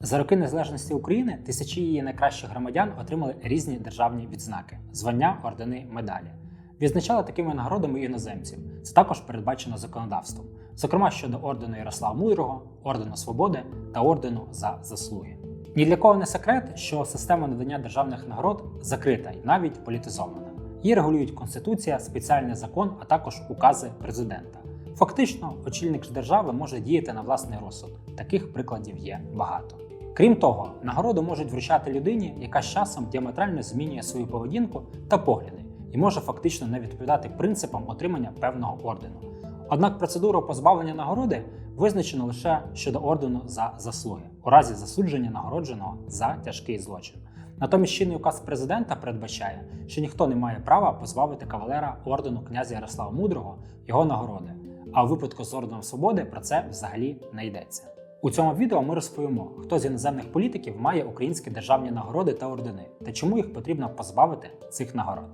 За роки незалежності України тисячі її найкращих громадян отримали різні державні відзнаки, звання, ордени, медалі. Відзначали такими нагородами іноземців. Це також передбачено законодавством, зокрема щодо ордену Ярослава Мудрого, ордену Свободи та ордену за заслуги. Ні для кого не секрет, що система надання державних нагород закрита і навіть політизована. Її регулюють Конституція, спеціальний закон, а також укази президента. Фактично, очільник держави може діяти на власний розсуд. Таких прикладів є багато. Крім того, нагороду можуть вручати людині, яка з часом діаметрально змінює свою поведінку та погляди і може фактично не відповідати принципам отримання певного ордену. Однак процедуру позбавлення нагороди визначено лише щодо ордену за заслуги у разі засудження нагородженого за тяжкий злочин. Натомість чинний указ президента передбачає, що ніхто не має права позбавити кавалера ордену князя Ярослава Мудрого його нагороди. А у випадку з орденом свободи про це взагалі не йдеться. У цьому відео ми розповімо, хто з іноземних політиків має українські державні нагороди та ордени та чому їх потрібно позбавити цих нагород.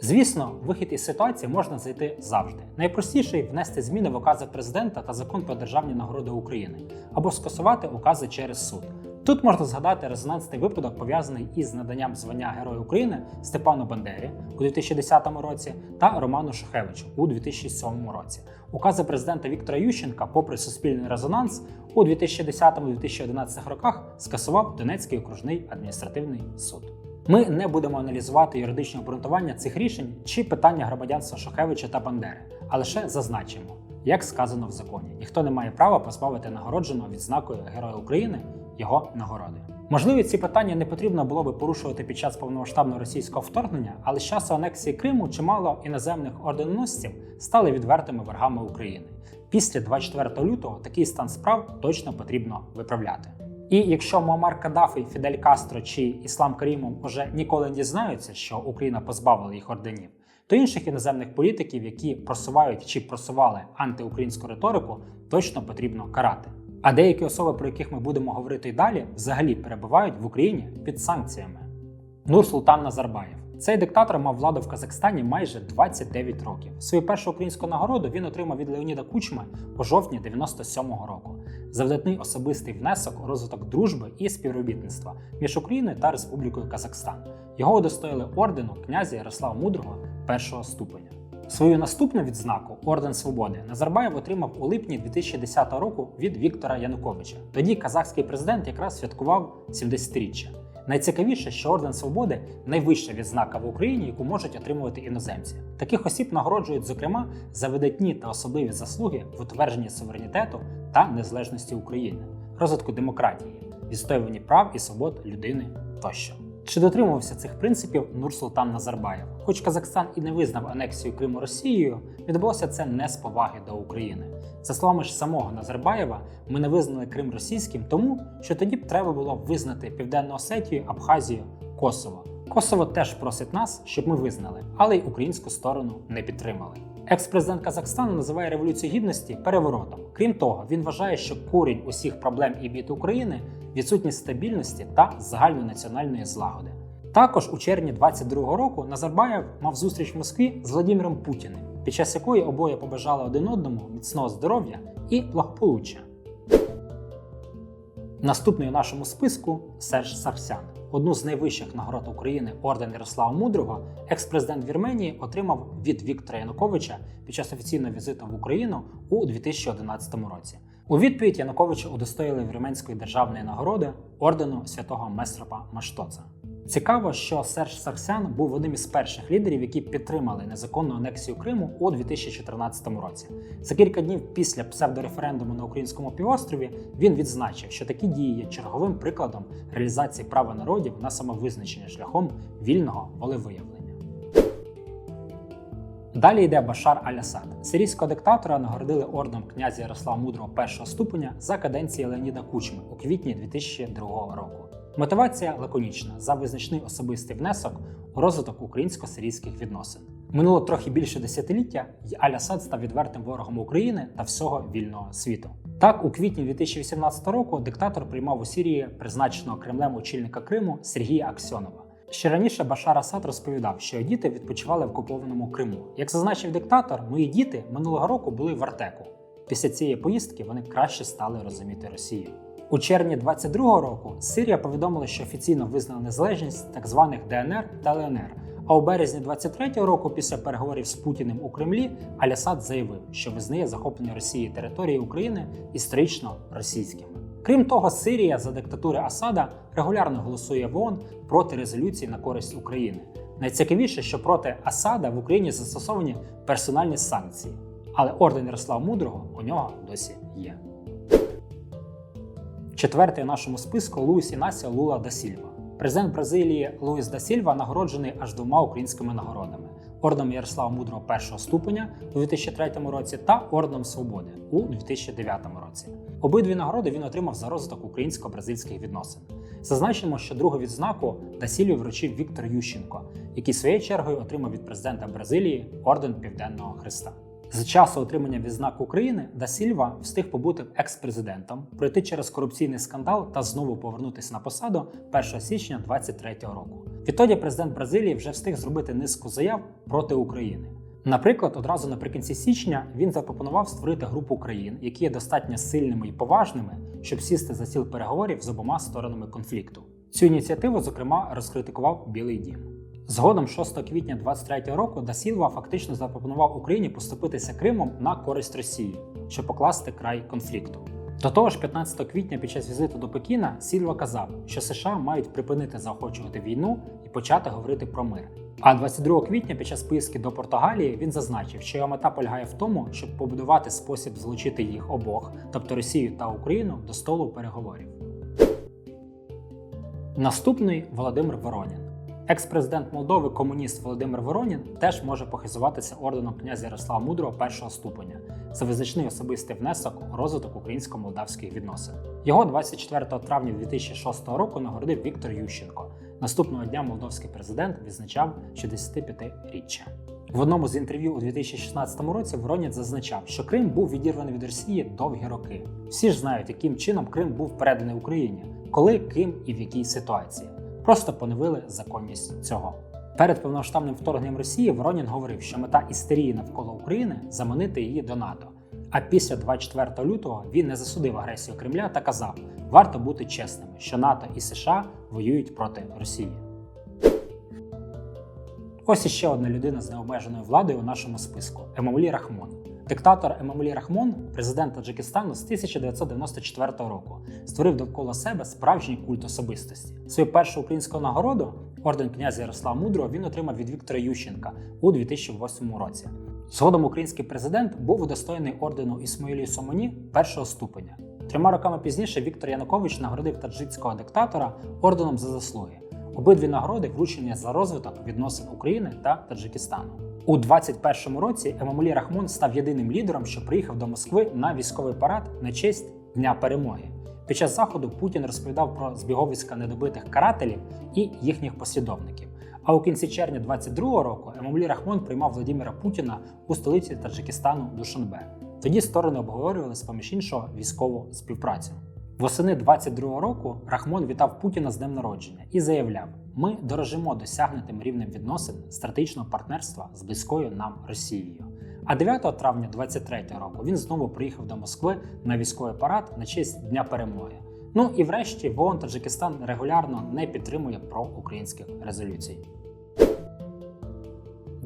Звісно, вихід із ситуації можна знайти завжди. Найпростіший внести зміни в укази президента та закон про державні нагороди України або скасувати укази через суд. Тут можна згадати резонансний випадок, пов'язаний із наданням звання Героя України Степану Бандері у 2010 році та Роману Шухевичу у 2007 році. Укази президента Віктора Ющенка, попри суспільний резонанс, у 2010-2011 роках скасував Донецький окружний адміністративний суд. Ми не будемо аналізувати юридичне обґрунтування цих рішень чи питання громадянства Шухевича та Бандери, а лише зазначимо, як сказано в законі, ніхто не має права позбавити нагородженого відзнакою Героя України його нагороди. Можливо, ці питання не потрібно було би порушувати під час повномасштабного російського вторгнення, але з часу анексії Криму чимало іноземних орденоносців стали відвертими ворогами України. Після 24 лютого такий стан справ точно потрібно виправляти. І якщо Муаммар Каддафі, Фідель Кастро чи Іслам Карімов уже ніколи не дізнаються, що Україна позбавила їх орденів, то інших іноземних політиків, які просувають чи просували антиукраїнську риторику, точно потрібно карати. А деякі особи, про яких ми будемо говорити й далі, взагалі перебувають в Україні під санкціями. Нур Султан Назарбаєв. Цей диктатор мав владу в Казахстані майже 29 років. Свою першу українську нагороду він отримав від Леоніда Кучми у жовтні 97-го року. За видатний особистий внесок у розвиток дружби і співробітництва між Україною та Республікою Казахстан. Його удостоїли ордену князя Ярослава Мудрого першого ступеня. Свою наступну відзнаку Орден Свободи Назарбаєв отримав у липні 2010 року від Віктора Януковича. Тоді казахський президент якраз святкував 70-річчя. Найцікавіше, що Орден Свободи найвища відзнака в Україні, яку можуть отримувати іноземці. Таких осіб нагороджують, зокрема, за видатні та особливі заслуги в утвердженні суверенітету та незалежності України, розвитку демократії, відстоюванні прав і свобод людини тощо. Чи дотримувався цих принципів Нурсултан Назарбаєв? Хоч Казахстан і не визнав анексію Криму Росією, відбулося це не з поваги до України. За словами ж самого Назарбаєва, ми не визнали Крим російським, тому що тоді б треба було визнати Південну Осетію, Абхазію, Косово. Косово теж просить нас, щоб ми визнали, але й українську сторону не підтримали. Екс-президент Казахстану називає революцію гідності переворотом. Крім того, він вважає, що корінь усіх проблем і бід України відсутність стабільності та загальнонаціональної злагоди. Також у червні 22-го року Назарбаєв мав зустріч в Москві з Владимиром Путіним, під час якої обоє побажали один одному міцного здоров'я і благополуччя. Наступний у нашому списку Серж Сарсян. Одну з найвищих нагород України орден Ярослава Мудрого, екс-президент Вірменії отримав від Віктора Януковича під час офіційного візиту в Україну у 2011 році. У відповідь Януковича удостоїли вірменської державної нагороди ордену святого Месропа Маштоца. Цікаво, що Серж Сарсян був одним із перших лідерів, які підтримали незаконну анексію Криму у 2014 році. За кілька днів після псевдореферендуму на українському півострові він відзначив, що такі дії є черговим прикладом реалізації права народів на самовизначення шляхом вільного волевиявлення. Далі йде Башар Аль-Асад. Сирійського диктатора нагородили орденом князя Ярослава Мудрого першого ступеня за каденції Леоніда Кучми у квітні 2002 року. Мотивація лаконічна за визначний особистий внесок у розвиток українсько-сирійських відносин. Минуло трохи більше десятиліття, і Аль-Асад став відвертим ворогом України та всього вільного світу. Так, у квітні 2018 року диктатор приймав у Сирії призначеного Кремлем очільника Криму Сергія Аксьонова. Ще раніше Башар Асад розповідав, що діти відпочивали в окупованому Криму. Як зазначив диктатор, мої діти минулого року були в Артеку. Після цієї поїздки вони краще стали розуміти Росію. У червні 22-го року Сирія повідомила, що офіційно визнала незалежність так званих ДНР та ЛНР. А у березні 23-го року, після переговорів з Путіним у Кремлі, Алясад заявив, що визнає захоплення Росії території України історично російськими. Крім того, Сирія за диктатури Асада регулярно голосує в ООН проти резолюції на користь України. Найцікавіше, що проти Асада в Україні застосовані персональні санкції, але орден Ярослава Мудрого у нього досі є. Четвертий у нашому списку Луїс Інасіо Лула да Сільва. Президент Бразилії Луїс да Сільва нагороджений аж двома українськими нагородами: орденом Ярослава Мудрого першого ступеня у 2003 році та орденом Свободи у 2009 році. Обидві нагороди він отримав за розвиток українсько-бразильських відносин. Зазначимо, що другу відзнаку да Сільві вручив Віктор Ющенко, який своєю чергою отримав від президента Бразилії орден Південного Христа. З часу отримання відзнак України Да Сільва встиг побути екс-президентом, пройти через корупційний скандал та знову повернутися на посаду 1 січня 2023 року. Відтоді президент Бразилії вже встиг зробити низку заяв проти України. Наприклад, одразу наприкінці січня він запропонував створити групу країн, які є достатньо сильними і поважними, щоб сісти за стіл переговорів з обома сторонами конфлікту. Цю ініціативу, зокрема, розкритикував Білий Дім. Згодом, 6 квітня 23 року, Дасілва фактично запропонував Україні поступитися Кримом на користь Росії, щоб покласти край конфлікту. До того ж, 15 квітня під час візиту до Пекіна Сільва казав, що США мають припинити заохочувати війну і почати говорити про мир. А 22 квітня під час поїздки до Португалії він зазначив, що його мета полягає в тому, щоб побудувати спосіб залучити їх обох, тобто Росію та Україну, до столу переговорів. Наступний Володимир Воронін. Екс-президент Молдови, комуніст Володимир Воронін, теж може похизуватися орденом князя Ярослава Мудрого першого ступеня за визначний особистий внесок у розвиток українсько-молдавських відносин. Його 24 травня 2006 року нагородив Віктор Ющенко. Наступного дня молдовський президент відзначав 65-річчя. В одному з інтерв'ю у 2016 році Воронін зазначав, що Крим був відірваний від Росії довгі роки. Всі ж знають, яким чином Крим був переданий Україні, коли, ким і в якій ситуації. Просто поновили законність цього. Перед повноштабним вторгненням Росії Воронін говорив, що мета істерії навколо України заманити її до НАТО. А після 24 лютого він не засудив агресію Кремля та казав: варто бути чесними, що НАТО і США воюють проти Росії. Ось іще одна людина з необмеженою владою у нашому списку Емомлі Рахмон. Диктатор Емомлі Рахмон, президент Таджикистану з 1994 року, створив довкола себе справжній культ особистості. Свою першу українську нагороду, орден князя Ярослава Мудрого, він отримав від Віктора Ющенка у 2008 році. Згодом український президент був удостоєний ордену Ісмаїлі Сомоні першого ступеня. Трьома роками пізніше Віктор Янукович нагородив таджикського диктатора орденом за заслуги. Обидві нагороди вручені за розвиток відносин України та Таджикистану. У 21-му році Емомалі Рахмон став єдиним лідером, що приїхав до Москви на військовий парад на честь Дня перемоги. Під час заходу Путін розповідав про збіговиська недобитих карателів і їхніх послідовників. А у кінці червня 22-го року Емомлі Рахмон приймав Владимира Путіна у столиці Таджикистану Душанбе. Тоді сторони обговорювали з поміж іншого військову співпрацю. Восени 22-го року Рахмон вітав Путіна з днем народження і заявляв: ми дорожимо досягнутим рівнем відносин стратегічного партнерства з близькою нам Росією. А 9 травня 23-го року він знову приїхав до Москви на військовий парад на честь Дня перемоги. Ну і врешті в ООН Таджикистан регулярно не підтримує проукраїнських резолюцій.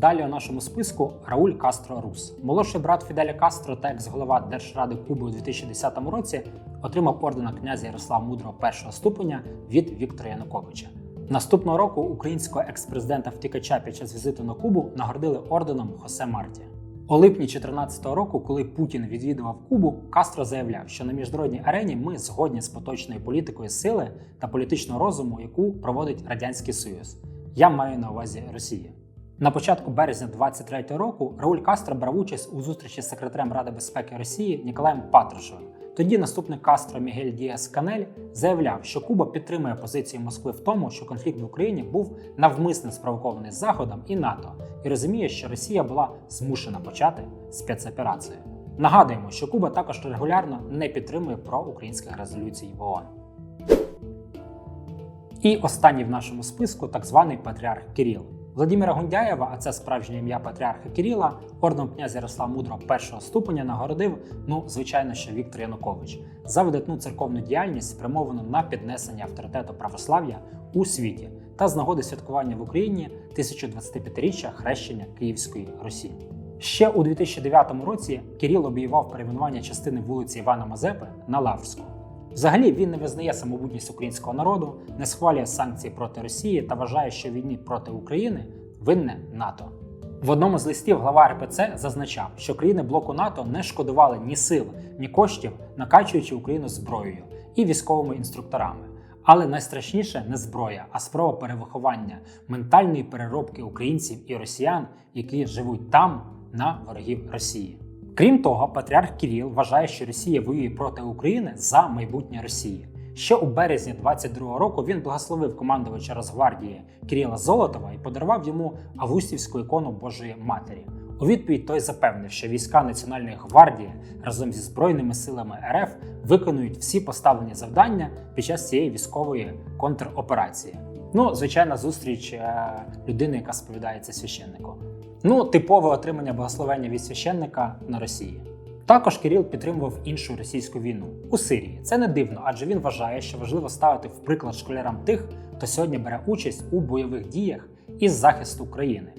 Далі у нашому списку Рауль Кастро Рус. Молодший брат Фіделя Кастро та екс-голова Держради Куби у 2010 році отримав ордена князя Ярослава Мудрого першого ступеня від Віктора Януковича. Наступного року українського екс-президента втікача під час візиту на Кубу нагородили орденом Хосе Марті. У липні 2014 року, коли Путін відвідував Кубу, Кастро заявляв, що на міжнародній арені ми згодні з поточною політикою сили та політичного розуму, яку проводить Радянський Союз. Я маю на увазі Росію. На початку березня 23-го року Рауль Кастро брав участь у зустрічі з секретарем Ради безпеки Росії Ніколаєм Патрушевим. Тоді наступник Кастро Мігель Діас Канель заявляв, що Куба підтримує позицію Москви в тому, що конфлікт в Україні був навмисно спровокований Заходом і НАТО, і розуміє, що Росія була змушена почати спецоперацію. Нагадуємо, що Куба також регулярно не підтримує проукраїнських резолюцій в ООН. І останній в нашому списку так званий патріарх Кирил. Владимира Гундяєва, а це справжнє ім'я патріарха Кирила, орденом князя Ярослава Мудрого першого ступеня нагородив, ну, звичайно, що Віктор Янукович за видатну церковну діяльність, спрямовану на піднесення авторитету православ'я у світі та з нагоди святкування в Україні 1025-річчя хрещення Київської Русі. Ще у 2009 році Кирил обіював перейменування частини вулиці Івана Мазепи на Лаврську. Взагалі він не визнає самобутність українського народу, не схвалює санкції проти Росії та вважає, що війні проти України винне НАТО. В одному з листів глава РПЦ зазначав, що країни блоку НАТО не шкодували ні сил, ні коштів, накачуючи Україну зброєю і військовими інструкторами. Але найстрашніше не зброя, а спроба перевиховання ментальної переробки українців і росіян, які живуть там на ворогів Росії. Крім того, патріарх Кіріл вважає, що Росія воює проти України за майбутнє Росії. Ще у березні 22-го року він благословив командувача Росгвардії Кирила Золотова і подарував йому августівську ікону Божої Матері. У відповідь той запевнив, що війська Національної гвардії разом зі збройними силами РФ виконують всі поставлені завдання під час цієї військової контроперації. Ну, звичайна зустріч е, людини, яка сповідається священнику. Ну, типове отримання благословення від священника на Росії. Також Кирил підтримував іншу російську війну у Сирії. Це не дивно, адже він вважає, що важливо ставити в приклад школярам тих, хто сьогодні бере участь у бойових діях із захисту країни.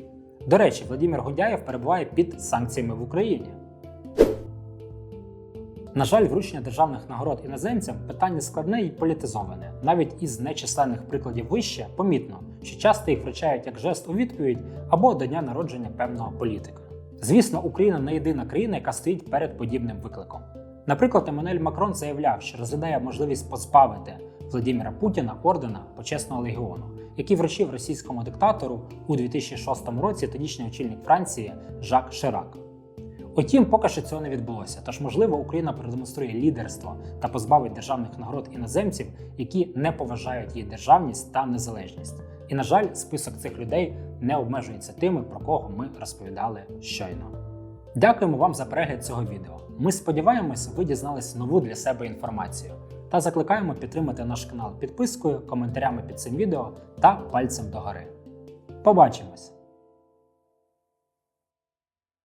До речі, Владимир Гудяєв перебуває під санкціями в Україні. На жаль, вручення державних нагород іноземцям питання складне і політизоване. Навіть із нечисленних прикладів вище помітно, що часто їх вручають як жест у відповідь або до дня народження певного політика. Звісно, Україна не єдина країна, яка стоїть перед подібним викликом. Наприклад, Еммануель Макрон заявляв, що розглядає можливість позбавити Владимира Путіна ордена почесного легіону, який вручив російському диктатору у 2006 році тодішній очільник Франції Жак Ширак. Утім, поки що цього не відбулося, тож, можливо, Україна продемонструє лідерство та позбавить державних нагород іноземців, які не поважають її державність та незалежність. І, на жаль, список цих людей не обмежується тими, про кого ми розповідали щойно. Дякуємо вам за перегляд цього відео. Ми сподіваємось, ви дізналися нову для себе інформацію та закликаємо підтримати наш канал підпискою, коментарями під цим відео та пальцем догори. Побачимось!